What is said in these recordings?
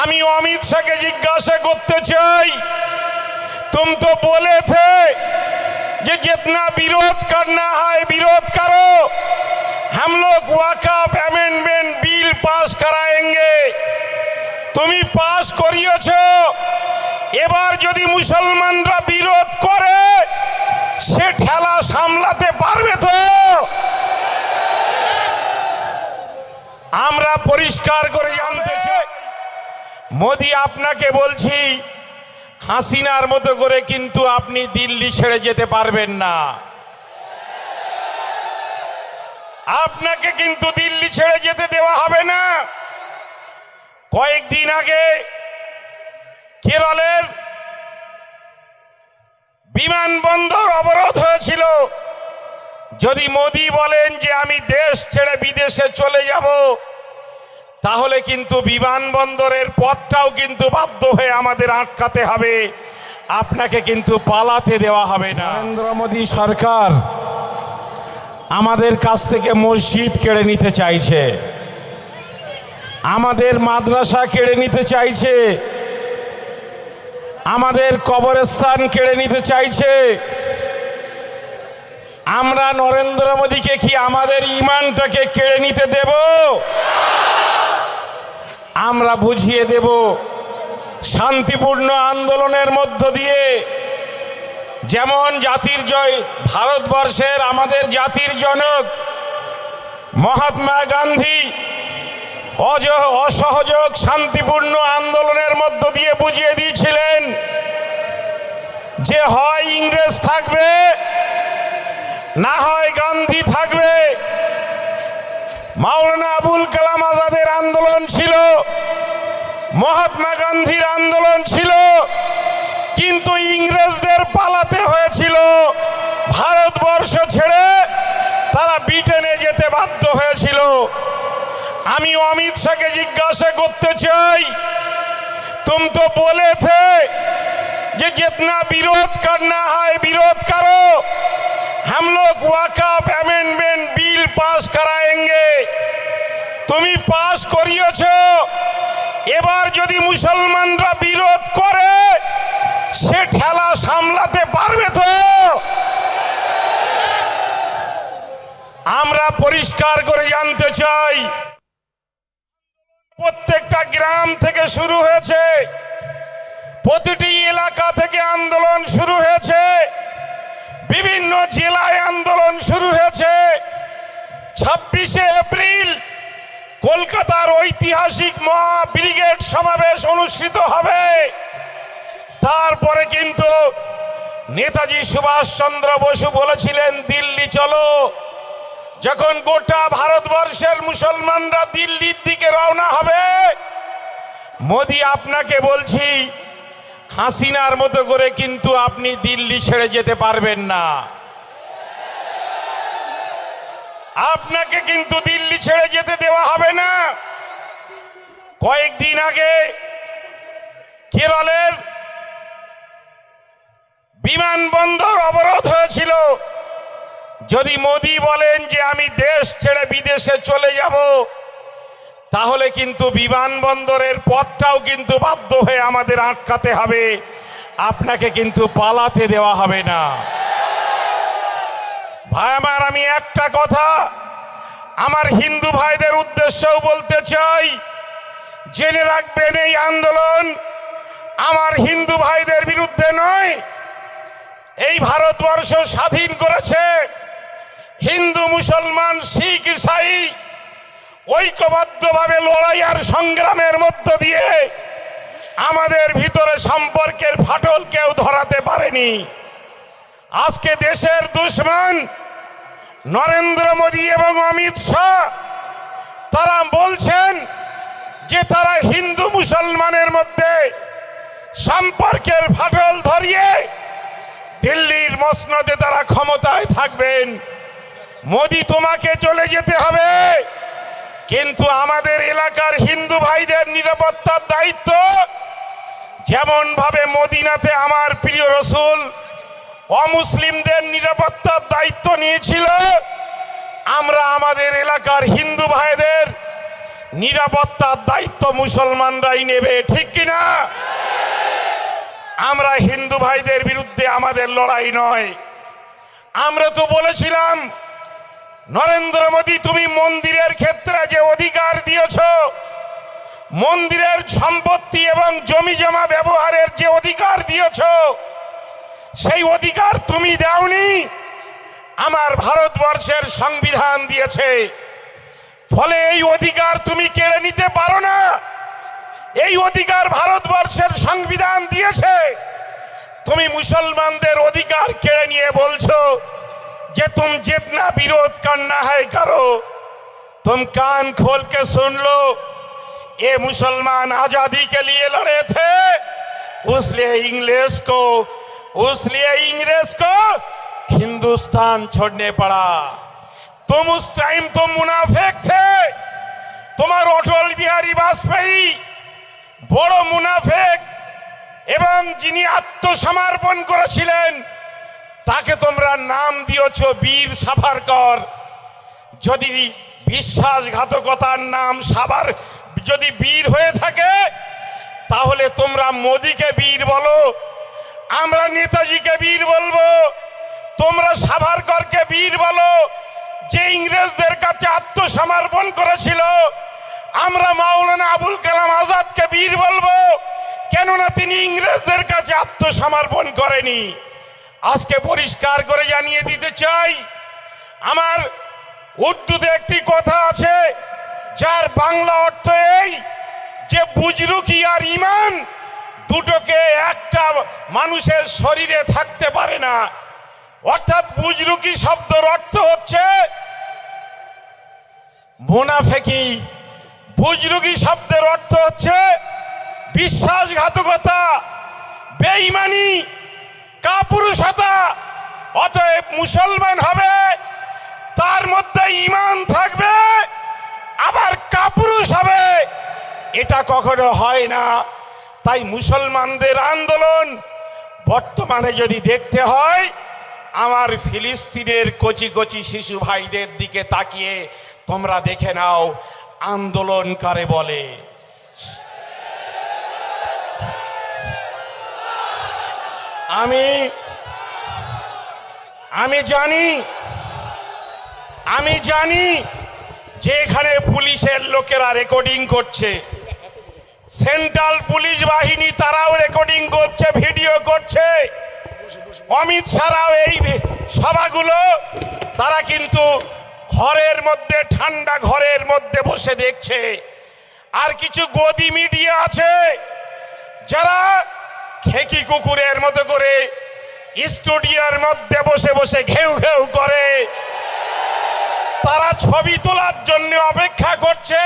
আমি অমিত শাহকে জিজ্ঞাসা করতে চাই। তুম তো বলে থে যে जितना বিরোধ করনা হয়, বিরোধ করো। হাম লোক ওয়াকাফ অ্যামেন্ডমেন্ট বিল পাস করায়েঙ্গে। তুমি পাস করিয়েছ। এবার যদি মুসলমানরা বিরোধ করে, সে ঠেলা সামলাতে পারবে তো? আমরা পরিষ্কার করে জানতে চাই। মোদি, আপনাকে বলছি, হাসিনার মতো করে কিন্তু আপনি দিল্লি ছেড়ে যেতে পারবেন না। আপনাকে কিন্তু দিল্লি ছেড়ে যেতে দেওয়া হবে না। কয়েকদিন আগে কেরলের বিমানবন্দর অবরোধ হয়েছিল। যদি মোদি বলেন যে আমি দেশ ছেড়ে বিদেশে চলে যাব তাহলে কিন্তু বিমানবন্দরের পথটাও কিন্তু বাধ্য হয়ে আমাদের আটকাতে হবে। আপনাকে কিন্তু পালাতে দেওয়া হবে না। নরেন্দ্র মোদী সরকার আমাদের কাছ থেকে মসজিদ কেড়ে নিতে চাইছে। আমাদের মাদ্রাসা কেড়ে নিতে চাইছে। আমাদের কবরস্থান কেড়ে নিতে চাইছে। আমরা নরেন্দ্র মোদীকে কি আমাদের ইমানটাকে কেড়ে নিতে দেব? আমরা বুঝিয়ে দেব, শান্তিপূর্ণ আন্দোলনের মধ্য দিয়ে যেমন জাতির জয় ভারতবর্ষের আমাদের জাতির জনক মহাত্মা গান্ধী অজ অসহযোগ শান্তিপূর্ণ আন্দোলনের মধ্য দিয়ে বুঝিয়ে দিয়েছিলেন যে হয় ইংরেজ থাকবে, না হয় গান্ধী থাকবে মাওলানা আবুল কালাম আজাদের আন্দোলন ছিল, মহাত্মা গান্ধীর আন্দোলন ছিল, কিন্তু ইংরেজদের পালাতে হয়েছিল। ভারতবর্ষ ছেড়ে তারা ব্রিটেনে যেতে বাধ্য হয়েছিল। আমি অমিত শাহকে জিজ্ঞাসা করতে চাই, তুম তো বলেছে যে বিরোধ विरोध না হয়, বিরোধ করো। हम लोग वाकफ অ্যামেন্ডমেন্ট বিল पास कराए পাস করিয়েছ। এবার যদি মুসলমানরা বিরোধ করে, সে ঠেলা সামলাতে পারবে তো? আমরা পরিষ্কার করে জানতে চাই, প্রত্যেকটা গ্রাম থেকে শুরু হয়েছে, প্রতিটি এলাকা থেকে আন্দোলন শুরু হয়েছে, বিভিন্ন জেলায় আন্দোলন শুরু হয়েছে। ছাব্বিশে এপ্রিল কলকাতার ঐতিহাসিক মহা ব্রিগেড সমাবেশ অনুষ্ঠিত হবে। তারপরে কিন্তু নেতাজি সুভাষচন্দ্র বসু বলেছিলেন, দিল্লি চলো। যখন গোটা ভারতবর্ষের মুসলমানরা দিল্লির দিকে রওনা হবে, মোদি আপনাকে বলছি, হাসিনার মতো করে কিন্তু আপনি দিল্লি ছেড়ে যেতে পারবেন না। আপনাকে কিন্তু দিল্লি ছেড়ে যেতে দেওয়া হবে না। কয়েকদিন আগে কেরলের বিমানবন্দর অবরোধ হয়েছিল। যদি মোদি বলেন যে আমি দেশ ছেড়ে বিদেশে চলে যাব, তাহলে কিন্তু বিমানবন্দরের পথটাও কিন্তু বাধ্য হয়ে আমাদের আটকাতে হবে। আপনাকে কিন্তু পালাতে দেওয়া হবে না। ভাই আমার, আমি একটা কথা। আমার হিন্দু ভাইদের উদ্দেশ্যেও বলতে চাই, জেনে রাখবেন এই আন্দোলন আমার হিন্দু ভাইদের বিরুদ্ধে নয়। এই ভারতবর্ষ স্বাধীন করেছে হিন্দু, মুসলমান, শিখ, ইসাই ঐক্যবদ্ধভাবে লড়াই আর সংগ্রামের মধ্য দিয়ে আমাদের ভিতরে সম্পর্কের ফাটল কেউ ধরাতে পারেনি। আজকে দেশের দুশ্মন নরেন্দ্র মোদী এবং অমিত শাহ, তারা বলছেন যে তারা হিন্দু মুসলমানের মধ্যে সম্পর্কের ফাটল ধরিয়ে দিল্লির মসনদে তারা ক্ষমতায় থাকবেন। মোদি তোমাকে চলে যেতে হবে, কিন্তু আমাদের এলাকার হিন্দু ভাইদের নিরাপত্তার দায়িত্ব। যেমন ভাবে মদিনাতে আমার প্রিয় রসুল অমুসলিমদের নিরাপত্তার দায়িত্ব নিয়েছিল। আমরা আমাদের এলাকার হিন্দু ভাইদের নিরাপত্তার দায়িত্ব মুসলমানরাই নেবে, ঠিক কিনা? আমরা হিন্দু ভাইদের বিরুদ্ধে আমাদের লড়াই নয়। আমরা তো বলেছিলাম, নরেন্দ্র মোদী, তুমি মন্দিরের ক্ষেত্রে যে অধিকার দিয়েছ, মন্দিরের সম্পত্তি এবং জমি জমা ব্যবহারের যে অধিকার দিয়েছ সেই অধিকার তুমি দাওনি আমার ভারতবর্ষের সংবিধান দিয়েছে ফলে এই অধিকার তুমি কেড়ে নিতে পারো না এই অধিকার ভারতবর্ষের সংবিধান দিয়েছে তুমি মুসলমানদের অধিকার কেড়ে নিয়ে বলছো যে तुम जितना विरोध करना है करो तुम कान खोल के सुन लो ये मुसलमान आजादी के लिए लड़े थे उसलिए इंग्लिश को उसलिए इंग्रेज को हिंदुस्तान छोड़ने पड़ा तुम उस टाइम तुम मुनाफेक थे তোমার অটল বিহারী বাজপেয়ী বড় মুনাফেক এবং যিনি আত্মসমর্পণ করেছিলেন তাকে তোমরা নাম দিয়েছ বীর সাভারকর যদি বিশ্বাসঘাতকতার নাম সাভার যদি বীর হয়ে থাকে তাহলে তোমরা মোদিকে বীর বলো আমরা নেতাজিকে বীর বলব। তোমরা সাভারকরকে বীর বলো। যে ইংরেজদের কাছে আত্মসমর্পণ করেছিল, আমরা মাওলানা আবুল কালাম আজাদকে বীর বলব। কেননা তিনি ইংরেজদের কাছে আত্মসমর্পণ করেনি। আজকে পরিষ্কার করে জানিয়ে দিতে চাই, আমার উর্দুতে একটি কথা আছে, যার বাংলা অর্থ এই যে বুজরুকি আর ইমান দুটোকে একটা মানুষের শরীরে থাকতে পারে না। অর্থাৎ বুজরুকি শব্দের অর্থ হচ্ছে মোনাফেকি। বুজরুকি শব্দের অর্থ হচ্ছে বিশ্বাসঘাতকতা, বেঈমানি, কাপুরুষতা। অতএব মুসলমান হবে, তার মধ্যে ইমান থাকবে, আবার কাপুরুষ হবে। এটা কখনো হয় না। তাই মুসলমানদের আন্দোলন বর্তমানে যদি দেখতে হয়, আমার ফিলিস্তিনের কচি কচি শিশু ভাইদের দিকে তাকিয়ে তোমরা দেখে নাও, আন্দোলন কারে বলে। আমি আমি জানি আমি জানি যে এখানে পুলিশের লোকেরা রেকর্ডিং করছে। সেন্ট্রাল পুলিশ বাহিনী তারাও রেকর্ডিং করছে, ভিডিও করছে। অমিত শাহরাও এই সভাগুলো, তারা কিন্তু ঘরের মধ্যে, ঠান্ডা ঘরের মধ্যে বসে দেখছে। আর কিছু গদি মিডিয়া আছে, যারা খেকি কুকুরের মতো করে স্টুডিওর মধ্যে বসে বসে ঘেউ ঘেউ করে। তারা ছবি তোলার জন্য অপেক্ষা করছে।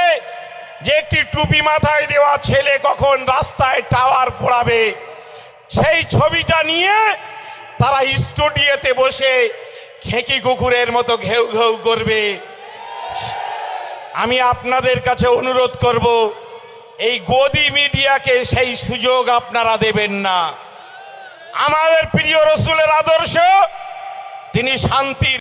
যে একটি টুপি মাথায় দেওয়া ছেলে কখন রাস্তায় টাওয়ার পড়াবে, সেই ছবিটা নিয়ে তারা স্টুডিওতে বসে খেকি কুকুরের মতো ঘেউ ঘেউ করবে। আমি আপনাদের কাছে অনুরোধ করব, এই গদি মিডিয়াকে সেই সুযোগ আপনারা দেবেন না। আমাদের প্রিয় রসুলের আদর্শ, তিনি শান্তির